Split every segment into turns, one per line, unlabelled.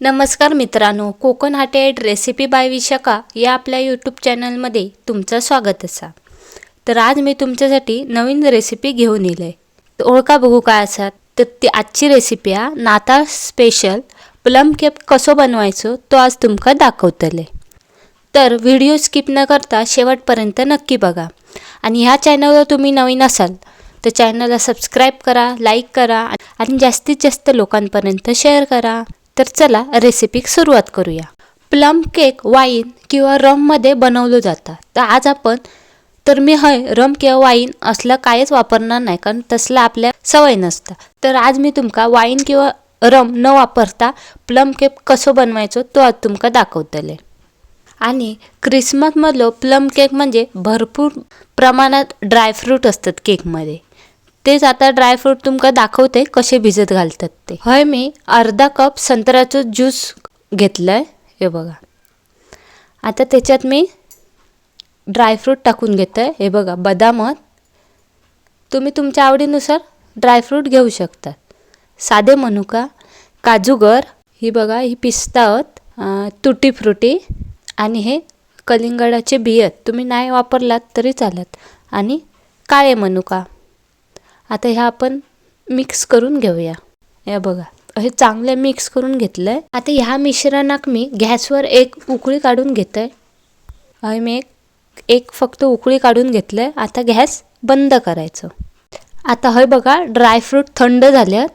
नमस्कार मित्रांनो कोकण हाटेड रेसिपी बाय विशाखा या आपल्या यूट्यूब चॅनलमध्ये तुमचं स्वागत असा. तर आज मी तुमच्यासाठी नवीन रेसिपी घेऊन येईल आहे तर ओळखा बघू काय असतात. तर ती आजची रेसिपी आहे नाताळ स्पेशल प्लम केक कसं बनवायचो तो आज तुमका दाखवतले. तर व्हिडिओ स्किप न करता शेवटपर्यंत नक्की बघा. आणि ह्या चॅनलवर तुम्ही नवीन असाल तर चॅनलला सबस्क्राईब करा लाईक करा आणि जास्तीत जास्त लोकांपर्यंत शेअर करा. तर चला रेसिपीक सुरुवात करूया. प्लम केक वाईन किंवा रममध्ये बनवलं जातं. तर आज आपण तर मी हय रम किंवा वाईन असलं कायच वापरणार नाही कारण तसलं आपल्या सवय नसतं. तर आज मी तुमका वाईन किंवा रम न वापरता प्लम केक कसं बनवायचो तो आज तुमका दाखवतले. आणि क्रिसमसमधलं प्लम केक म्हणजे भरपूर प्रमाणात ड्रायफ्रूट असतात केकमध्ये तेच आता ड्रायफ्रूट तुमका दाखवते कसे भिजत घालतात ते. हय मी अर्धा कप संत्र्याचं ज्यूस घेतलं आहे हे बघा. आता त्याच्यात मी ड्रायफ्रूट टाकून घेतो आहे हे बघा बदामत तुम्ही तुमच्या आवडीनुसार ड्रायफ्रूट घेऊ शकता. साधे मनुका काजूगर ही बघा ही पिस्तावत तुटी फ्रुटी आणि हे कलिंगडाचे बियत तुम्ही नाही वापरलात तरी चालत. आणि काळे मनुका आता ह्या आपण मिक्स करून घेऊया. या बघा. हे चांगले मिक्स करून घेतलं आहे आता ह्या मिश्रणाक मी गॅसवर एक उकळी काढून घेतो आहे हय मी एक एक फक्त उकळी काढून घेतलं आहे आता गॅस बंद करायचं. आता हे बघा ड्रायफ्रूट थंड झाल्यात.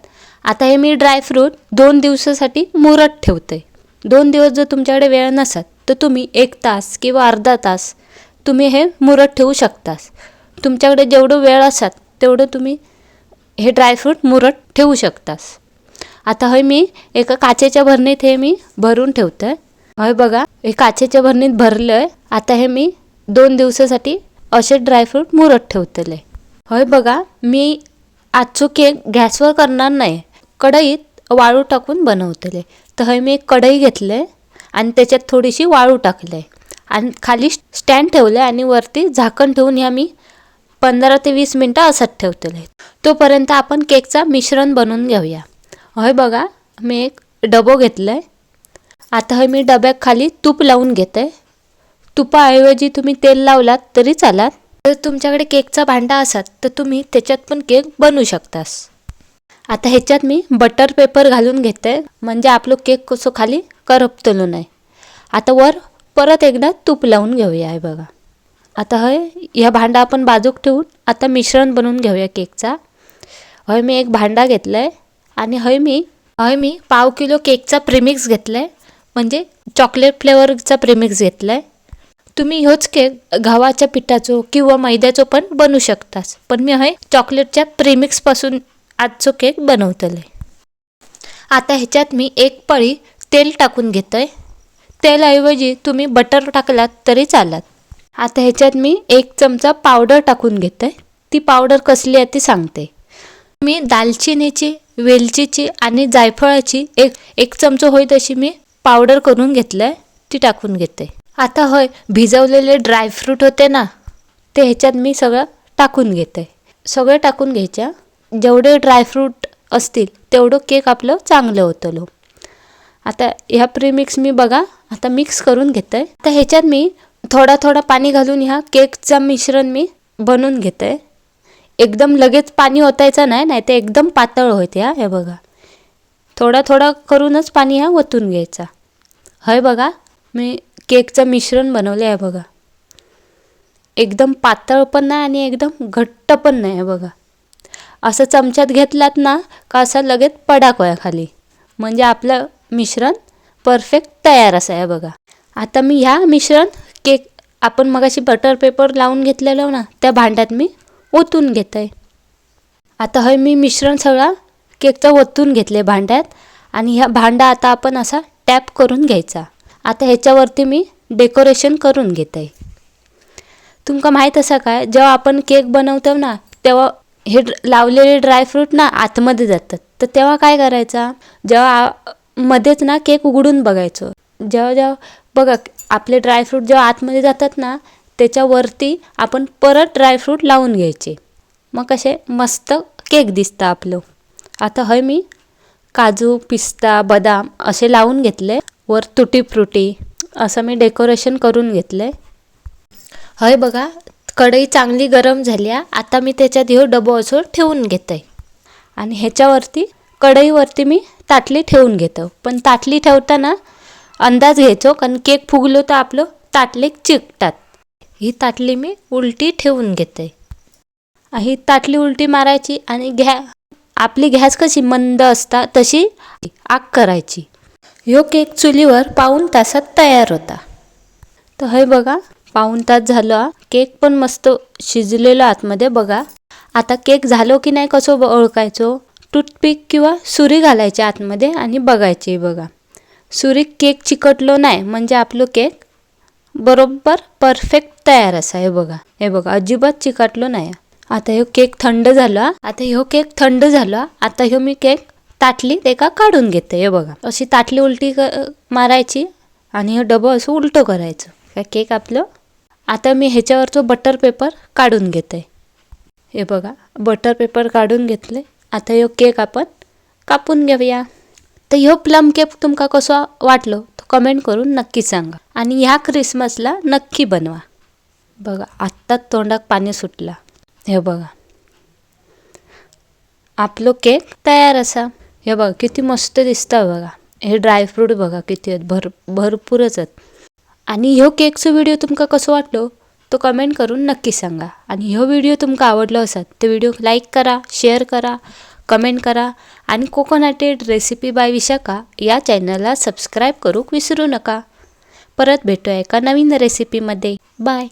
आता हे मी ड्रायफ्रूट दोन दिवसासाठी मुरत ठेवते. दोन दिवस जर तुमच्याकडे वेळ नसत तर तुम्ही एक तास किंवा अर्धा तास तुम्ही हे मुरत ठेवू शकतास. तुमच्याकडे जेवढं वेळ असत तेवढं तुम्ही हे ड्रायफ्रूट मुरट ठेवू शकतास. आता हे मी एका काचेच्या भरणीत हे मी भरून ठेवतं आहे हय बघा हे काचेच्या भरणीत भरलं आहे आता हे मी दोन दिवसासाठी असे ड्रायफ्रूट मुरत ठेवतले. होय बघा मी आजचो केक गॅसवर करणार नाही. कढईत वाळू टाकून बनवतले. तर हे मी एक कढई घेतले आणि त्याच्यात थोडीशी वाळू टाकले आणि खाली स्टँड ठेवलं आणि वरती झाकण ठेवून ह्या मी पंधरा ते वीस मिनटं असत ठेवतेले तोपर्यंत आपण केकचा मिश्रण बनवून घेऊया. होय बघा मी एक डबो घेतलं आहे आता हे मी डब्यात खाली तूप लावून घेते. तुपाऐवजी तुम्ही तेल लावलात तरी चालात जर तुमच्याकडे केकचा भांडा असाल तर तुम्ही त्याच्यात पण केक बनवू शकतास. आता ह्याच्यात मी बटर पेपर घालून घेते. म्हणजे आपलं केक कसं खाली करपतलो नाही. आता वर परत एकदा तूप लावून घेऊया आहे बघा. आता हय ह्या भांडा आपण बाजूक ठेवून आता मिश्रण बनवून घेऊया केकचा. हय मी एक भांडा घेतला आहे आणि हय मी हय मी पाव किलो केकचा प्रेमिक्स घेतला आहे म्हणजे चॉकलेट फ्लेवरचा प्रेमिक्स घेतला आहे तुम्ही ह्योच केक गव्हाच्या पिठाचो किंवा मैद्याचो पण बनवू शकतास. पण मी हय चॉकलेटच्या प्रेमिक्सपासून आजचो केक बनवतले आता ह्याच्यात मी एक पळी तेल टाकून घेतो आहे तेलऐवजी तुम्ही बटर टाकलात तरी चालत. आता ह्याच्यात मी एक चमचा पावडर टाकून घेते आहे ती पावडर कसली आहे ती सांगते. मी दालचिनीची वेलचीची आणि जायफळाची एक एक चमचो होय तशी मी पावडर करून घेतलं आहे ती टाकून घेते. आता होय भिजवलेले ड्रायफ्रूट होते ना ते ह्याच्यात मी सगळं टाकून घेते. सगळं टाकून घ्यायच्या. जेवढे ड्रायफ्रूट असतील तेवढं केक आपलं चांगलं होतं आता ह्या प्रीमिक्स मी बघा आता मिक्स करून घेते. आहे आता ह्याच्यात मी थोडा थोडा पाणी घालून ह्या केकचं मिश्रण मी बनवून घेते. एकदम लगेच पाणी ओतायचं नाही नाही ते एकदम पातळ होते हा हे बघा. थोडा थोडा करूनच पाणी हा ओतून घ्यायचा. हय बघा मी केकचं मिश्रण बनवलं आहे बघा. एकदम पातळ पण नाही आणि एकदम घट्ट पण नाही आहे बघा. असं चमच्यात घेतलात ना का असं लगेच पडाकोया खाली. म्हणजे आपलं मिश्रण परफेक्ट तयार असं आहे बघा. आता मी ह्या मिश्रण केक आपण मगाशी बटर पेपर लावून घेतलेलं ना त्या भांड्यात मी ओतून घेत आहे आता हे मी मिश्रण सगळा केकचं ओतून घेतले भांड्यात आणि ह्या भांडा आता आपण असा टॅप करून घ्यायचा. आता ह्याच्यावरती मी डेकोरेशन करून घेत आहे तुमका माहीत असा काय जेव्हा आपण केक बनवतो ना तेव्हा हे लावलेले ड्रायफ्रूट ना आतमध्ये जातात. तर तेव्हा काय करायचा? जेव्हा मध्येच ना केक उघडून बघायचो. जेव्हा जेव्हा बघा आपले ड्रायफ्रूट जेव्हा आतमध्ये जातात ना त्याच्यावरती आपण परत ड्रायफ्रूट लावून घ्यायचे. मग कसे मस्त केक दिसतं आपलं. आता हय मी काजू पिस्ता बदाम असे लावून घेतले. वर तुटी फ्रुटी असं मी डेकोरेशन करून घेतले हय बघा कढई चांगली गरम झाली आहे. आता मी त्याच्यात हे डबो असो ठेवून घेते आणि ह्याच्यावरती कढईवरती मी ताटली ठेवून घेतो पण ताटली ठेवताना अंदाज घ्यायचो कारण केक फुगलो तर आपलं ताटले चिकतात ही ताटली मी उलटी ठेवून घेते. ही ताटली उलटी मारायची आणि घ्या आपली गॅस कशी मंद असता तशी आग करायची. ह्यो केक चुलीवर पाऊन तासात तयार होता. तर हे बघा पाऊण तास झालं. केक पण मस्त शिजलेलो आतमध्ये बघा. आता केक झालो की नाही कसं ओळखायचो? टूथपिक किंवा सुरी घालायची आतमध्ये आणि बघायची बघा. सुरीक केक चिकटलो नाही म्हणजे आपलं केक बरोबर परफेक्ट तयार असा. हे बघा हे बघा अजिबात चिकटलो नाही. आता ह्यो केक थंड झाला आता ह्यो केक थंड झाला आता ह्यो मी केक ताटली एका काढून घेते? हे बघा अशी ताटली उलटी क मारायची आणि हे डबं असं उलटं करायचं. काय केक आपलं आता मी ह्याच्यावरचं बटर पेपर काढून घेते. हे बघा बटर पेपर काढून घेतले आता ह्यो केक आपण कापून घेऊया. तर ह्यो प्लम केक तुमका कसो वाटलो तो कमेंट करून नक्की सांगा. आणि ह्या क्रिसमसला नक्की बनवा. बघा आत्ताच तोंडात पाणी सुटला. हे बघा. आपलो केक तयार असा. हे बघा किती मस्त दिसतं बघा. हे ड्रायफ्रूट बघा किती आहेत. भर भरपूरच आहेत. आणि ह्यो केकचो व्हिडिओ तुमका कसो वाटलो तो कमेंट करून नक्की सांगा. आणि ह्यो व्हिडिओ तुमका आवडलो असत तो व्हिडिओ लाईक करा शेअर करा. कमेंट करा आणि कोकोनटेड रेसिपी बाय विशाखा या चॅनलला सबस्क्राईब करूक विसरू नका. परत भेटूया एका नवीन रेसिपीमध्ये बाय.